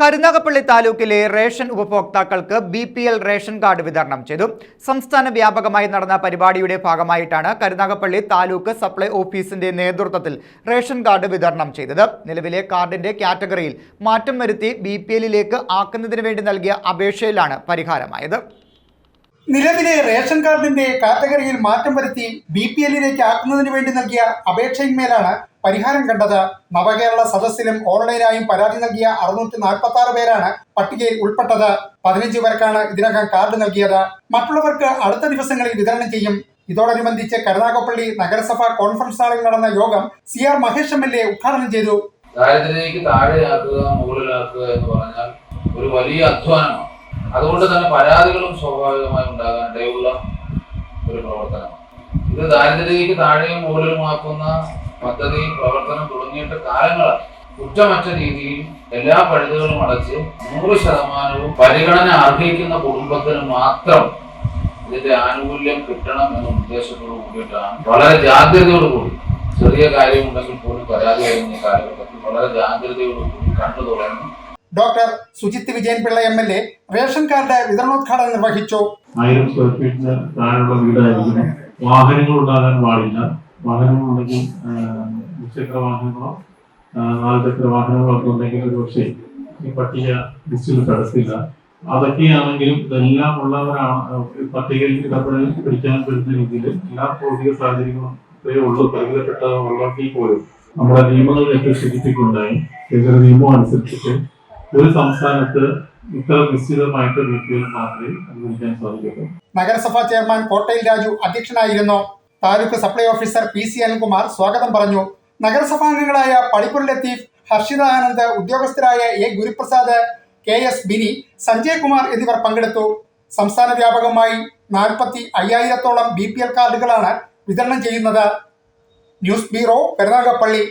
കരുനാഗപ്പള്ളി താലൂക്കിലെ റേഷൻ ഉപഭോക്താക്കൾക്ക് B P L ration card വിതരണം ചെയ്തു. സംസ്ഥാന വ്യാപകമായി നടന്ന പരിപാടിയുടെ ഭാഗമായിട്ടാണ് കരുനാഗപ്പള്ളി താലൂക്ക് സപ്ലൈ ഓഫീസിന്റെ നേതൃത്വത്തിൽ റേഷൻ കാർഡ് വിതരണം ചെയ്തത്. നിലവിലെ കാർഡിന്റെ കാറ്റഗറിയിൽ മാറ്റം വരുത്തി ബി പി എല്ലിലേക്ക് ആക്കുന്നതിന് വേണ്ടി നൽകിയ അപേക്ഷയിലാണ് പരിഹാരമായത്. നിലവിലെ റേഷൻ കാർഡിന്റെ കാറ്റഗറിയിൽ മാറ്റം വരുത്തി ബി പി എല്ലിലേക്ക് ആക്കുന്നതിന് വേണ്ടി നൽകിയ അപേക്ഷയിന്മേലാണ് പരിഹാരം കണ്ടത്. നവകേരള സദസ്സിലും ഓൺലൈനായും പരാതി നൽകിയ അറുന്നൂറ്റി നാൽപ്പത്തി ആറ് പേരാണ് പട്ടികയിൽ ഉൾപ്പെട്ടത്. പതിനഞ്ച് പേർക്കാണ് ഇതിനകം കാർഡ് നൽകിയത്. മറ്റുള്ളവർക്ക് അടുത്ത ദിവസങ്ങളിൽ വിതരണം ചെയ്യും. ഇതോടനുബന്ധിച്ച് കരുനാഗപ്പള്ളി നഗരസഭ കോൺഫറൻസ് ഹാളിൽ നടന്ന യോഗം C R Mahesh M L A ഉദ്ഘാടനം ചെയ്തു. താഴെയാക്കുക മുകളിലാക്കുക എന്ന് പറഞ്ഞാൽ ഒരു വലിയ അധ്വാനമാണ്. അതുകൊണ്ട് തന്നെ പരാതികളും സ്വാഭാവികമായി ഉണ്ടാകാൻ ഇടയുള്ള ഒരു പ്രവർത്തനമാണ്. ഇത് ദാരിദ്ര്യത്തിലേക്ക് താഴെയും മുകളിലുമാക്കുന്ന പദ്ധതി പ്രവർത്തനം തുടങ്ങിയിട്ട് കാലങ്ങളാണ് കുറ്റമറ്റ രീതിയിൽ എല്ലാ പഴുതുകളും അടച്ച് നൂറ് ശതമാനവും പരിഗണന അർഹിക്കുന്ന കുടുംബത്തിന് മാത്രം ഇതിന്റെ ആനുകൂല്യം കിട്ടണം എന്ന ഉദ്ദേശത്തോടു കൂടിയിട്ടാണ് വളരെ ജാഗ്രതയോടുകൂടി ചെറിയ കാര്യമുണ്ടെങ്കിൽ പോലും പരാതി ഈ കാലഘട്ടത്തിൽ വളരെ ജാഗ്രതയോടുകൂടി കണ്ടു തുടങ്ങി doctor Sujith Vijayan Pillai M L A ration card വിതരണോദ്ഘാടനം നിർവഹിച്ചു. ആയിരം സ്ക്വയർ ഫീറ്റിന് താഴെയുള്ള വീടായിരിക്കണം. വാഹനങ്ങൾ ഉണ്ടാകാൻ പാടില്ല. വാഹനങ്ങളുണ്ടെങ്കിൽ മുച്ചക്ര വാഹനങ്ങളോ നാലുചക്ര നാല് ചക്ര വാഹനങ്ങളോ ഒക്കെ ഉണ്ടെങ്കിൽ ഒരുപക്ഷെ ഈ പട്ടിക ലിസ്റ്റിൽ തടസ്സമില്ല. അതൊക്കെയാണെങ്കിലും ഇതെല്ലാം ഉള്ളവരാണ് പട്ടികയിൽ ഇടപെടൽ പിടിക്കാൻ പറ്റുന്ന രീതിയിൽ എല്ലാ ഭൗതിക സാഹചര്യങ്ങളും ഇത്രയേ ഉള്ളൂ. പരിമിതപ്പെട്ട ഉള്ളവർക്ക് പോലും നമ്മുടെ നിയമങ്ങളിലൊക്കെ ശരിപ്പിക്കുണ്ടായി കേന്ദ്ര നിയമം അനുസരിച്ചിട്ട് ഒരു സംസ്ഥാനത്ത് ഇത്ര നിശ്ചിതമായിട്ട് വ്യക്തികൾ മാത്രമേ അനുവദിക്കാൻ സാധിക്കൂ നഗരസഭാ ചെയർമാൻ കോട്ടയിൽ രാജു അധ്യക്ഷനായിരുന്നു. Taluk supply officer P C Anilkumar സ്വാഗതം പറഞ്ഞു. നഗരസഭാംഗങ്ങളായ Padippur Latheef Harshitha Anand ഉദ്യോഗസ്ഥരായ A Guruprasad K S Bini Sanjay Kumar എന്നിവർ പങ്കെടുത്തു. സംസ്ഥാന വ്യാപകമായി നാൽപ്പത്തി അയ്യായിരത്തോളം ബി പി എൽ കാർഡുകളാണ് വിതരണം ചെയ്യുന്നത്. News bureau Karunagappally